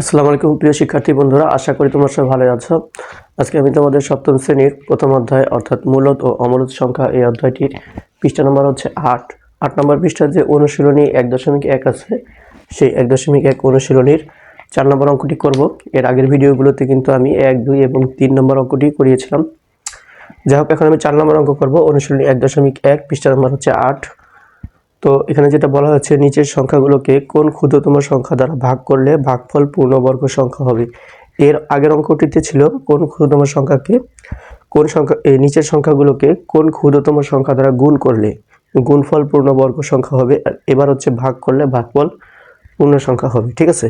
আসসালামু আলাইকুম, প্রিয় শিক্ষার্থী বন্ধুরা, আশা করি তোমরা সবাই ভালো আছো। আজকে আমি তোমাদের সপ্তম শ্রেণির প্রথম অধ্যায়, অর্থাৎ মূলত ও অমূলত সংখ্যা এই অধ্যায়টির পৃষ্ঠা নম্বর হচ্ছে আট। আট নম্বর পৃষ্ঠার যে অনুশীলনী এক দশমিক এক আছে, সেই এক দশমিক এক অনুশীলনীর চার নম্বর অঙ্কটি করব। এর আগের ভিডিওগুলোতে কিন্তু আমি এক, দুই এবং তিন নম্বর অঙ্কটি করিয়েছিলাম। যাই হোক, এখন আমি চার নম্বর অঙ্ক করব। অনুশীলনী এক দশমিক এক, পৃষ্ঠা নম্বর হচ্ছে আট। তো এখানে যেটা বলা হচ্ছে, নিচের সংখ্যাগুলোকে কোন ক্ষুদ্রতম সংখ্যা দ্বারা ভাগ করলে ভাগফল পূর্ণবর্গ সংখ্যা হবে? এর আগের অঙ্কটিতে ছিল কোন ক্ষুদ্রতম সংখ্যাকে, কোন সংখ্যা এই নিচের সংখ্যাগুলোকে কোন ক্ষুদ্রতম সংখ্যা দ্বারা গুণ করলে গুণফল পূর্ণবর্গ সংখ্যা হবে, আর এবার হচ্ছে ভাগ করলে ভাগফল পূর্ণ সংখ্যা হবে, ঠিক আছে?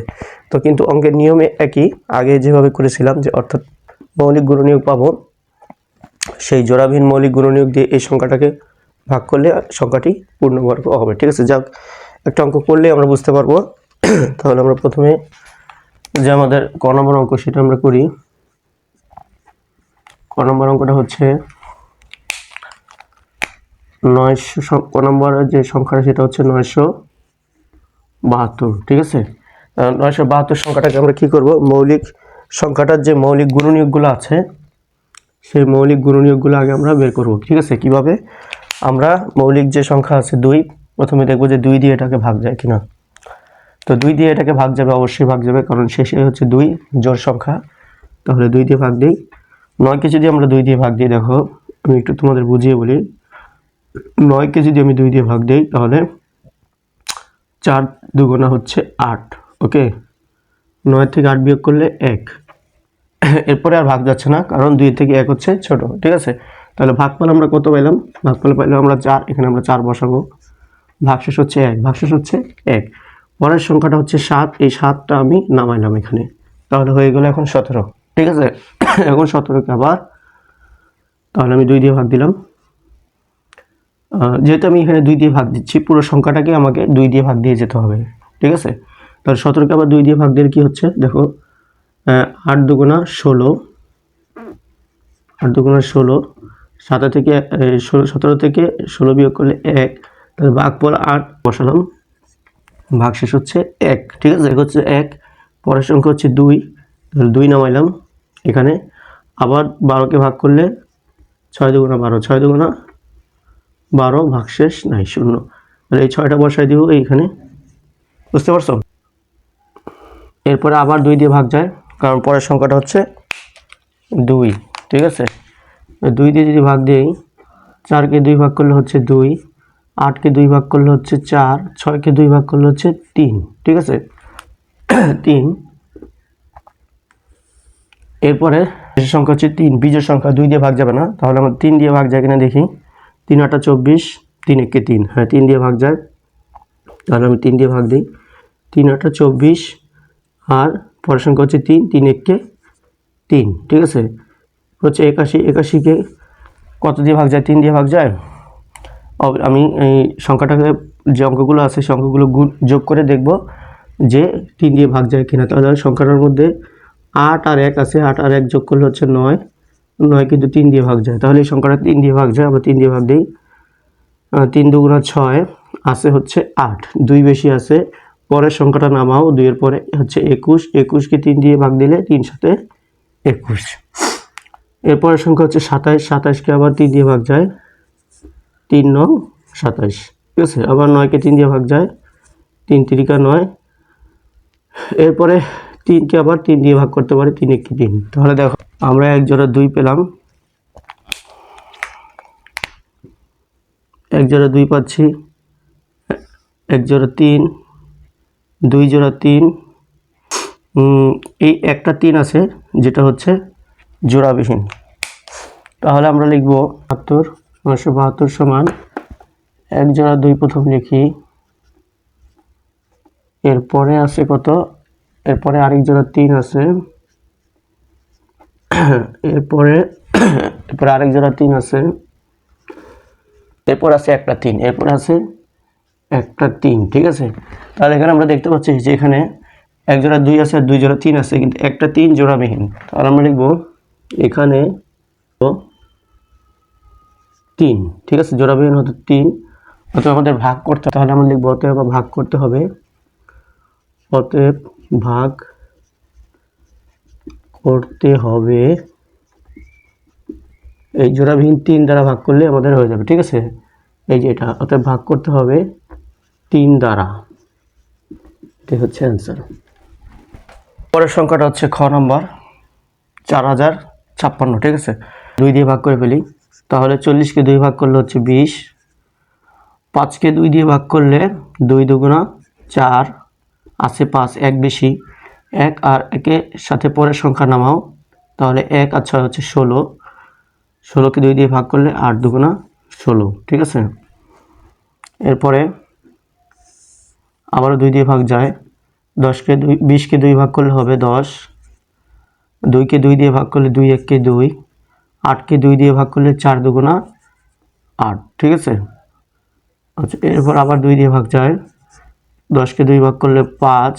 তো কিন্তু অঙ্কের নিয়মে একই, আগে যেভাবে করেছিলাম যে অর্থাৎ মৌলিক গুণনীয়ক পাবো, সেই জোড়াবিহীন মৌলিক গুণনীয়ক দিয়ে এই সংখ্যাটাকে ভাগ করলে সংখ্যাটি পূর্ণবর্গ হবে। ঠিক আছে? যাক, একটা অঙ্ক করলে আমরা বুঝতে পারব। তাহলে আমরা প্রথমে যে আমাদের ক নম্বর অঙ্ক সেটা আমরা করি। ক নম্বর অঙ্কটা হচ্ছে নয়শো ক নম্বরের যে সংখ্যাটা সেটা হচ্ছে নয়শো বাহাত্তর। ঠিক আছে? নয়শো বাহাত্তর সংখ্যাটাকে আমরা কি করব? মৌলিক সংখ্যাটার যে মৌলিক গুণনীয়কগুলো আছে, সেই মৌলিক গুণনীয়কগুলো আগে আমরা বের করব। ঠিক আছে? কীভাবে? আমরা মৌলিক যে সংখ্যা আছে দুই, প্রথমে দেখব যে দুই দিয়ে এটাকে ভাগ যায় কিনা। তো দুই দিয়ে এটাকে ভাগ যাবে, অবশ্যই ভাগ যাবে, কারণ শেষে হচ্ছে দুই জোর সংখ্যা। তাহলে দুই দিয়ে ভাগ দিই। নয়কে যদি আমরা দুই দিয়ে ভাগ দিই, দেখো, আমি একটু তোমাদের বুঝিয়ে বলি। নয়কে যদি আমি দুই দিয়ে ভাগ দিই, তাহলে চার দুগুণা হচ্ছে আট, ওকে? নয় থেকে আট বিয়োগ করলে এক। এরপরে আর ভাগ যাচ্ছে না, কারণ দুই থেকে এক হচ্ছে ছোট, ঠিক আছে? তাহলে ভাগফল আমরা কত পাইলাম? ভাগফল পাইলাম আমরা চার, এখানে আমরা চার বসাবো। ভাগশেষ হচ্ছে এক, ভাগশেষ হচ্ছে এক। পরের সংখ্যাটা হচ্ছে সাত, এই সাতটা আমি নামাইলাম এখানে। তাহলে হয়ে গেল এখন সতেরো। ঠিক আছে? এখন সতেরোকে আবার তাহলে আমি দুই দিয়ে ভাগ দিলাম। যেহেতু আমি এখানে দুই দিয়ে ভাগ দিচ্ছি, পুরো সংখ্যাটাকে আমাকে দুই দিয়ে ভাগ দিয়ে যেতে হবে। ঠিক আছে? তাহলে সতেরোকে আবার দুই দিয়ে ভাগ দিলে কি হচ্ছে? দেখো আট দুগুণা ষোলো। আট দুগুণা ষোলো সাতা থেকে সতেরো থেকে ষোলো বিয়োগ করলে এক। তাহলে ভাগফল আট, বসালাম। ভাগ শেষ হচ্ছে এক, ঠিক আছে? এক হচ্ছে এক, পরের সংখ্যা হচ্ছে দুই। তাহলে দুই নামাইলাম এখানে। আবার বারোকে ভাগ করলে ছয় দুগুণা বারো, ছয় দুগুণা বারো ভাগশেষ নাই, শূন্য। তাহলে এই ছয়টা বসাই দিব এইখানে। বুঝতে পারছ? এরপরে আবার দুই দিয়ে ভাগ যায়, কারণ পরের সংখ্যাটা হচ্ছে দুই, ঠিক আছে? দুই দিয়ে যদি ভাগ দিই, চারকে দুই ভাগ করলে হচ্ছে দুই, আটকে দুই ভাগ করলে হচ্ছে চার, ছয়কে দুই ভাগ করলে হচ্ছে তিন, ঠিক আছে? তিন। এরপরে শেষের সংখ্যা হচ্ছে তিন, বীজের সংখ্যা দুই দিয়ে ভাগ যাবে না, তাহলে আমার তিন দিয়ে ভাগ যায় কিনা দেখি। তিন আটা চব্বিশ, তিন একে তিন হ্যাঁ তিন দিয়ে ভাগ যায়। তাহলে আমি তিন দিয়ে ভাগ দিই। তিন আটা চব্বিশ, আর পরের সংখ্যা হচ্ছে তিন তিন একে তিন, ঠিক আছে? হচ্ছে একাশি, একাশিকে কত দিয়ে ভাগ যায়? তিন দিয়ে ভাগ যায়? আমি এই সংখ্যাটাকে যে অঙ্কগুলো আছে সেই অঙ্কগুলো যোগ করে দেখব যে তিন দিয়ে ভাগ যায় কিনা। তাহলে সংখ্যাটার মধ্যে আট আর এক আছে, আট আর এক যোগ করলে হচ্ছে নয়। নয় কিন্তু তিন দিয়ে ভাগ যায়। তাহলে এই সংখ্যাটা তিন দিয়ে ভাগ যায়, আমরা তিন দিয়ে ভাগ দিই। তিন দুগুণা ছয় আছে হচ্ছে আট। দুই বেশি আছে, পরের সংখ্যাটা নামাও। দুইয়ের পরে হচ্ছে একুশ। একুশকে তিন দিয়ে ভাগ দিলে তিন সাথে একুশ। এরপরের সংখ্যা হচ্ছে সাতাইশ, সাতাইশকে আবার তিন দিয়ে ভাগ যায় তিন নং সাতাইশ। ঠিক আছে, আবার নয়কে তিন দিয়ে ভাগ যায় তিন তিরিকা নয়। এরপরে তিনকে আবার তিন দিয়ে ভাগ করতে পারি তিন একটি তিন। তাহলে দেখো, আমরা এক জোড়া দুই পেলাম। এক জোড়া দুই পাচ্ছি। এক জোড়া তিন, দুই জোড়া তিন। এই একটা তিন আছে, যেটা হচ্ছে জোড়াবিহীন। তাহলে আমরা লিখব বাহাত্তর নশো বাহাত্তর সমান এক জোড়া দুই প্রথম লিখি। এরপরে আছে কত? এরপরে আরেক জোড়া তিন আছে। এরপরে এরপরে আরেক জোড়া তিন আছে। এরপর আছে একটা তিন, এরপর আছে একটা তিন, ঠিক আছে? তাহলে এখানে আমরা দেখতে পাচ্ছি যে এখানে এক জোড়া দুই আছে আর দুই জোড়া তিন আছে, কিন্তু একটা তিন জোড়াবিহীন। তাহলে আমরা লিখব এখানে তো তিন, ঠিক আছে? জোড়া জোড়াবিহীন হতো তিন। অথবা আমাদের ভাগ করতে তাহলে আমরা লিখব, অতএব ভাগ করতে হবে। অতএব ভাগ করতে হবে। এই জোড়াবিহীন তিন দ্বারা ভাগ করলে আমাদের হয়ে যাবে, ঠিক আছে? এই যে এটা, অতএব ভাগ করতে হবে তিন দ্বারা। এটাই হচ্ছে অ্যান্সার পরের সংখ্যাটা হচ্ছে খ নম্বর। চার হাজার ছাপ্পান্ন, ঠিক আছে? দুই দিয়ে ভাগ করে ফেলি। তাহলে চল্লিশকে দুই ভাগ করলে হচ্ছে বিশ। পাঁচকে দুই দিয়ে ভাগ করলে দুই দুগুণা চার। আছে পাঁচ, এক বেশি। এক আর একের সাথে পরের সংখ্যা নামাও। তাহলে এক আর ছয় হচ্ছে ষোলো। ষোলোকে দুই দিয়ে ভাগ করলে আট দুগুণা ষোলো, ঠিক আছে? এরপরে আবারও দুই দিয়ে ভাগ যায়। দশকে দুই, বিশকে দুই ভাগ করলে হবে দশ। দুইকে দুই দিয়ে ভাগ করলে দুই, এককে দুই, আটকে দুই দিয়ে ভাগ করলে চার দুগুণা আট, ঠিক আছে? আচ্ছা এরপর আবার দুই দিয়ে ভাগ যায়। দশকে দুই ভাগ করলে পাঁচ,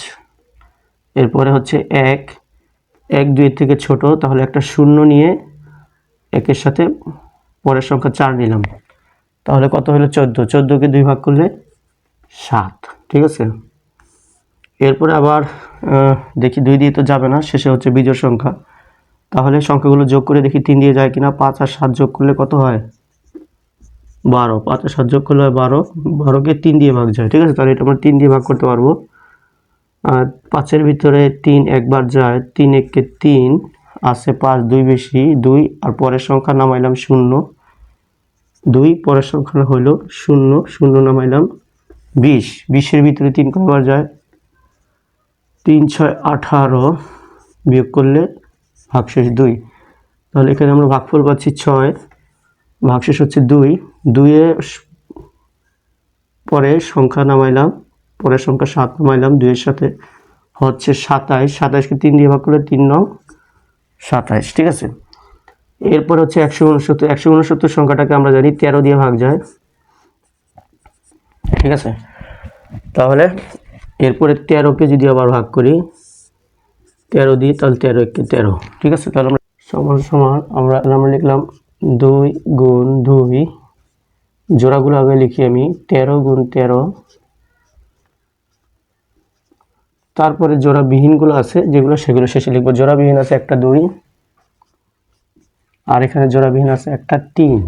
এরপরে হচ্ছে এক। এক দুইয়ের থেকে ছোট, তাহলে একটা শূন্য নিয়ে একের সাথে পরের সংখ্যা চার নিলাম। তাহলে কত হলো চোদ্দ? চোদ্দোকে দুই ভাগ করলে সাত, ঠিক আছে? এরপরে আবার দেখি দুই দিয়ে তো যাবে না, শেষে হচ্ছে বিজোড় সংখ্যা। তাহলে সংখ্যাগুলো যোগ করে দেখি তিন দিয়ে যায় কিনা, পাঁচ আর সাত যোগ করলে কত হয়? বারো। পাঁচ আর সাত যোগ করলে হয় বারো। বারোকে তিন দিয়ে ভাগ যায়, ঠিক আছে? তাহলে এটা আমরা তিন দিয়ে ভাগ করতে পারব। আর পাঁচের ভিতরে তিন একবার যায়, তিন এককে তিন আছে পাঁচ, দুই বেশি, দুই, আর পরের সংখ্যা নামাইলাম শূন্য। দুই, পরের সংখ্যা হইল শূন্য শূন্য নামাইলাম বিশ। বিশের ভিতরে তিন কয়বার যায়? তিন, ছয়, আঠারো বিয়োগ করলে ভাগশেষ দুই। তাহলে এখানে আমরা ভাগফল পাচ্ছি ছয়, ভাগশেষ হচ্ছে দুই। দুইয়ে পরে সংখ্যা নামাইলাম পরের সংখ্যা সাত নামাইলাম, দুইয়ের সাথে হচ্ছে সাতাইশ। সাতাইশকে তিন দিয়ে ভাগ করলে তিন নং সাতাইশ, ঠিক আছে? এরপর হচ্ছে একশো উনসত্তর। একশো উনসত্তর সংখ্যাটাকে আমরা জানি তেরো দিয়ে ভাগ যায়, ঠিক আছে? তাহলে এরপরে তেরোকে যদি আবার ভাগ করি, তেরো দিয়ে তাহলে তেরো একে তেরো। ঠিক আছে? তাহলে আমরা সমান সমান আমরা আমরা লিখলাম দুই গুণ দুই। জোড়াগুলো আগে লিখি আমি। তেরো গুণ তেরো। তারপরে জোড়াবিহীনগুলো আছে, যেগুলো সেগুলো শেষে লিখব। জোড়াবিহীন আছে একটা দুই। আর এখানে জোড়াবিহীন আছে একটা তিন।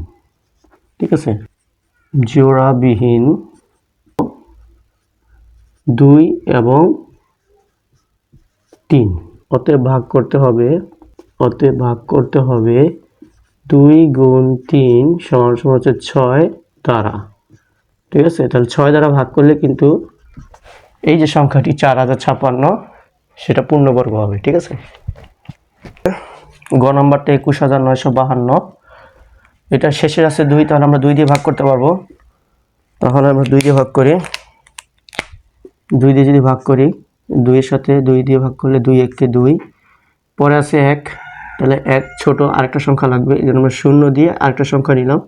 ঠিক আছে? জোড়াবিহীন দুই এবং তিন। অতএব ভাগ করতে হবে, অতএব ভাগ করতে হবে দুই গুণ তিন সমান সমান হচ্ছে ছয় দ্বারা। ঠিক আছে? তাহলে ছয় দ্বারা ভাগ করলে কিন্তু এই যে সংখ্যাটি চার হাজার ছাপ্পান্ন, সেটা পূর্ণবর্গ হবে। ঠিক আছে? গ নম্বরটা একুশ হাজার নয়শো বাহান্ন। এটা শেষের আছে দুই, তাহলে আমরা দুই দিয়ে ভাগ করতে পারব। তাহলে আমরা দুই দিয়ে ভাগ করি। দুই দিয়ে যদি ভাগ করি, দুইয়ের সাথে দুই দিয়ে ভাগ করলে দুই এককে দুই। পরে আছে এক, তাহলে এক ছোট আরেকটা সংখ্যা লাগবে, এই জন্য আমরা শূন্য দিয়ে আরেকটা সংখ্যা নিলাম।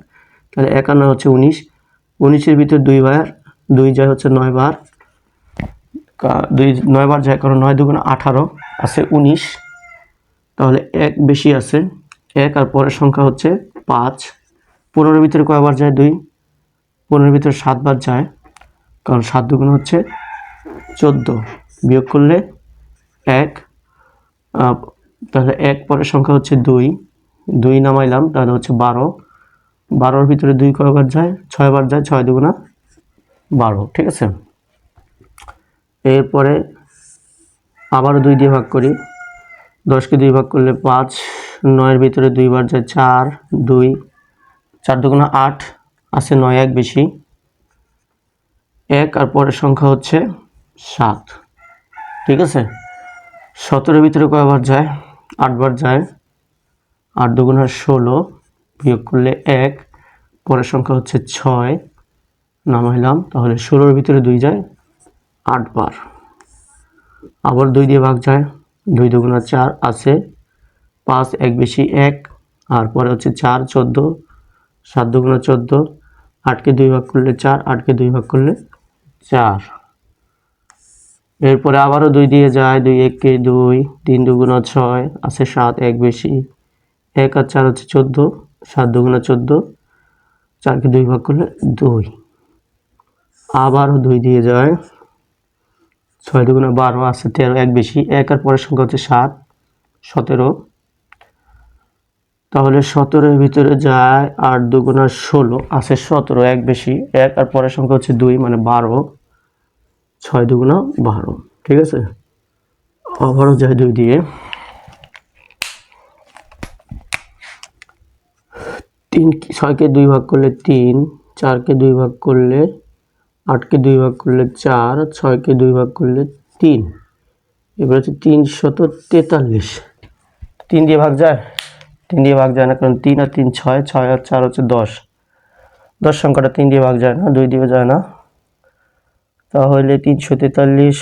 তাহলে এক একান্ন হচ্ছে উনিশ, উনিশের ভিতর দুই বার, দুই যায় হচ্ছে নয় বার। দুই, নয় বার যায় কারণ নয় দুগুণ আঠারো, আছে উনিশ। তাহলে এক বেশি আছে, এক আর পরের সংখ্যা হচ্ছে পাঁচ। পনেরোর ভিতরে কয়বার যায় দুই? পনেরোর ভিতরে সাতবার যায়, কারণ সাত দুগুণ হচ্ছে চোদ্দ। বিয়োগ করলে এক তাহলে এক পরের সংখ্যা হচ্ছে দুই। দুই নামাইলাম, তাহলে হচ্ছে বারো। বারোর ভিতরে দুই কয়বার যায়? ছয়বার যায়, ছয় দুগুণা বারো, ঠিক আছে? এরপরে আবারও দুই দিয়ে ভাগ করি। দশকে দুই ভাগ করলে পাঁচ, নয়ের ভিতরে দুইবার যায় চার, দুই। চার দুগুণা আট, আছে নয়, এক বেশি। এক আর পরের সংখ্যা হচ্ছে সাত। ঠিক আছে? সতেরোর ভিতরে কয়বার যায়? আটবার যায়। আট দুগুণা ষোলো বিয়োগ করলে এক, পরের সংখ্যা হচ্ছে ছয়। নামাইলাম, তাহলে ষোলোর ভিতরে দুই যায়, আটবার। আবার দুই দিয়ে ভাগ যায়, দুই দুগুণা চার আছে, পাঁচ, এক বেশি এক, আর পরে হচ্ছে চার, চোদ্দ, সাত দুগুণা চোদ্দ, আটকে দুই ভাগ করলে চার, আটকে দুই ভাগ করলে চার। এরপরে আবারও দুই দিয়ে যায়, দুই এককে দুই, তিন দুগুণা ছয়, আছে সাত, এক বেশি। এক আর চার হচ্ছে চোদ্দ, সাত দুগুণা চোদ্দ, চারকে দুই ভাগ করলে দুই। আবারও দুই দিয়ে যায়, ছয় দুগুণে বারো, আছে তেরো, এক বেশি। এক আর পরের সংখ্যা হচ্ছে সাত, সতেরো। তাহলে সতেরোর ভিতরে যায় আট দুগুণা ষোলো, আছে সতেরো, এক বেশি। এক আর পরের সংখ্যা হচ্ছে দুই মানে বারো। ছয় দুগুণা বারো, ঠিক আছে? আবারও যায় দুই দিয়ে। তিন ছয়কে দুই ভাগ করলে তিন, চারকে দুই ভাগ করলে আটকে দুই ভাগ করলে চার, ছয়কে দুই ভাগ করলে তিন। এবার হচ্ছে তিনশত তেতাল্লিশ। তিন দিয়ে ভাগ যায়? তিন দিয়ে ভাগ যায় না, কারণ তিন আর তিন ছয় ছয় আর চার হচ্ছে দশ। দশ সংখ্যাটা তিন দিয়ে ভাগ যায় না, দুই দিয়ে যায় না। তাহলে তিনশো তেতাল্লিশ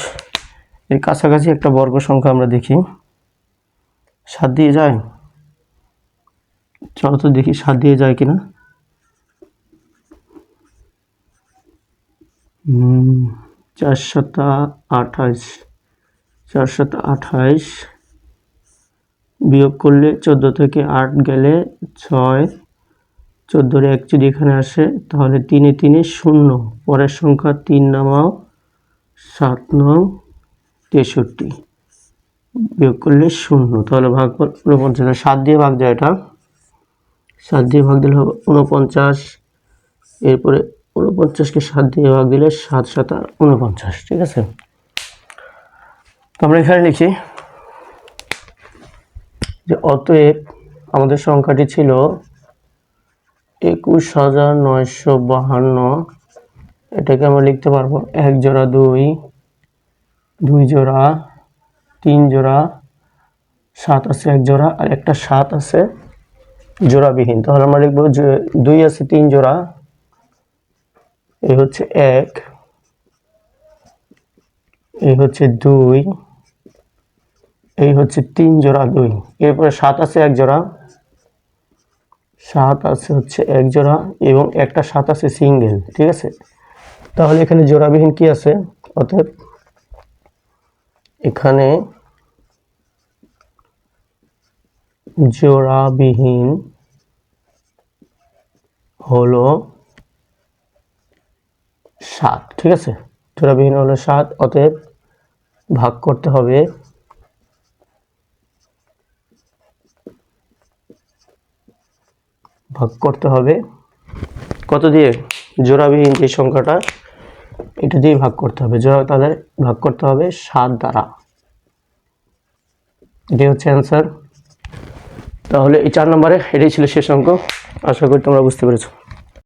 এর কাছাকাছি একটা বর্গ সংখ্যা আমরা দেখি। সাত দিয়ে যায়? চলো তো দেখি সাত দিয়ে যায় কিনা। চারশত আঠাইশ। চারশত আঠাইশ বিয়োগ করলে চোদ্দ থেকে আট গেলে ছয়। চোদ্দোর এক যদি এখানে আসে, তাহলে তিনে তিনে শূন্য। পরের সংখ্যা তিন নামাও, সাত নং তেষট্টি। বিয়োগ করলে শূন্য। তাহলে ভাগ উনপঞ্চাশ সাত দিয়ে ভাগ যায় এটা। সাত দিয়ে ভাগ দিলে হবে উনপঞ্চাশ এরপরে উনপঞ্চাশকে সাত দিয়ে ভাগ দিলে সাত সাত উনপঞ্চাশ ঠিক আছে? তো আমরা এখানে লিখি যে অতএব আমাদের সংখ্যাটি ছিল একুশ হাজার নয়শো বাহান্ন। এটাকে আমরা লিখতে পারব এক জোড়া দুই দুই জোড়া, তিন জোড়া, সাত আছে এক জোড়া, আর একটা সাত আছে জোড়াবিহীন। তাহলে আমরা লিখব দুই আছে তিন জোড়া এই হচ্ছে এক এই হচ্ছে দুই, এই হচ্ছে তিন জোড়া দুই। এরপরে সাত আছে এক জোড়া সাত আছে হচ্ছে এক জোড়া এবং একটা সাত আছে সিঙ্গেল, ঠিক আছে? তাহলে এখানে জোড়াবিহীন কি আছে? অতএব এখানে জোড়াবিহীন হলো সাত, ঠিক আছে? জোড়াবিহীন হলো সাত, অতএব ভাগ করতে হবে ভাগ করতে হবে। কত দিয়ে? জোড়াবিহীন যে সংখ্যাটা, এটা দিয়ে ভাগ করতে হবে। জোড়া তাদের ভাগ করতে হবে সাত দ্বারা। এটাই হচ্ছে অ্যান্সার তাহলে এই চার নম্বরে এটাই ছিল শেষ অঙ্ক। আশা করি তোমরা বুঝতে পেরেছ।